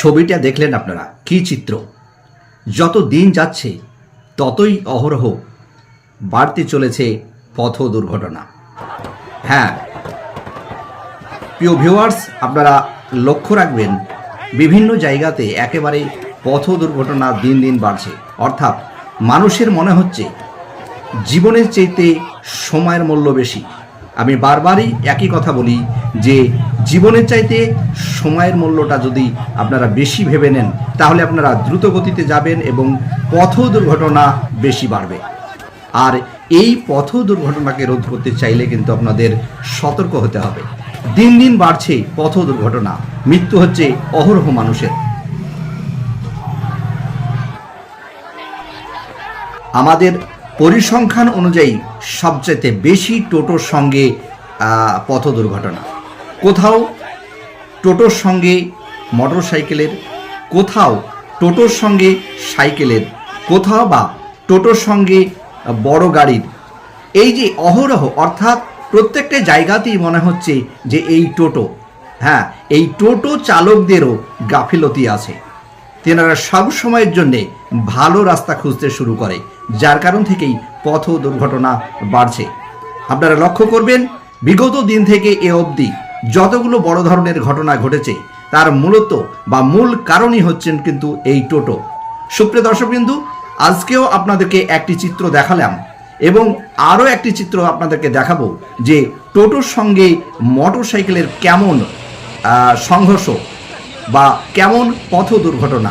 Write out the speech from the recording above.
ছবিটা দেখলেন আপনারা, কি চিত্র? যত দিন যাচ্ছে, ততই অহরহ বাড়তে চলেছে পথ দুর্ঘটনা। হ্যাঁ প্রিয় ভিউয়ার্স আপনারা লক্ষ্য রাখবেন, বিভিন্ন জায়গাতে একেবারে পথ দুর্ঘটনা দিন দিন বাড়ছে। অর্থাৎ মানুষের মনে হচ্ছে, জীবনের চাইতে সময়ের মূল্য বেশি। আমি বারবারই একই কথা বলি যে জীবনের চাইতে সময়ের মূল্যটা যদি আপনারা বেশি ভেবে নেন, তাহলে আপনারা দ্রুত গতিতে যাবেন এবং পথ দুর্ঘটনা বেশি বাড়বে। আর এই পথ দুর্ঘটনাকে রোধ করতে চাইলে কিন্তু আপনাদের সতর্ক হতে হবে। দিন দিন বাড়ছে পথ দুর্ঘটনা। মৃত্যু হচ্ছে অহরহ মানুষের। আমাদের পরিসংখ্যান অনুযায়ী সবচেয়ে বেশি টোটোর সঙ্গে পথ দুর্ঘটনা। কোথাও টোটোর সঙ্গে মোটর সাইকেলের কোথাও টোটোর সঙ্গে সাইকেলের, কোথাও বা টোটোর সঙ্গে বড় গাড়ির। এই যে অহরহ, অর্থাৎ প্রত্যেকটা জায়গাতেই মনে হচ্ছে যে এই টোটো হ্যাঁ এই টোটো চালকদেরও গাফিলতি আছে। তেনারা সব সময়ের জন্যে ভালো রাস্তা খুঁজতে শুরু করে। যার কারণ থেকেই পথ দুর্ঘটনা বাড়ছে। আপনারা লক্ষ্য করবেন বিগত দিন থেকে এ অবধি যতগুলো বড় ধরনের ঘটনা ঘটেছে তার মূলত বা মূল কারণই হচ্ছেন কিন্তু এই টোটো। সুপ্রিয় দর্শকবিন্দু আজকেও আপনাদেরকে একটি চিত্র দেখালাম এবং আরও একটি চিত্র আপনাদেরকে দেখাবো যে টোটোর সঙ্গে মোটর সাইকেলের কেমন আহ, সংঘর্ষ বা কেমন পথ দুর্ঘটনা।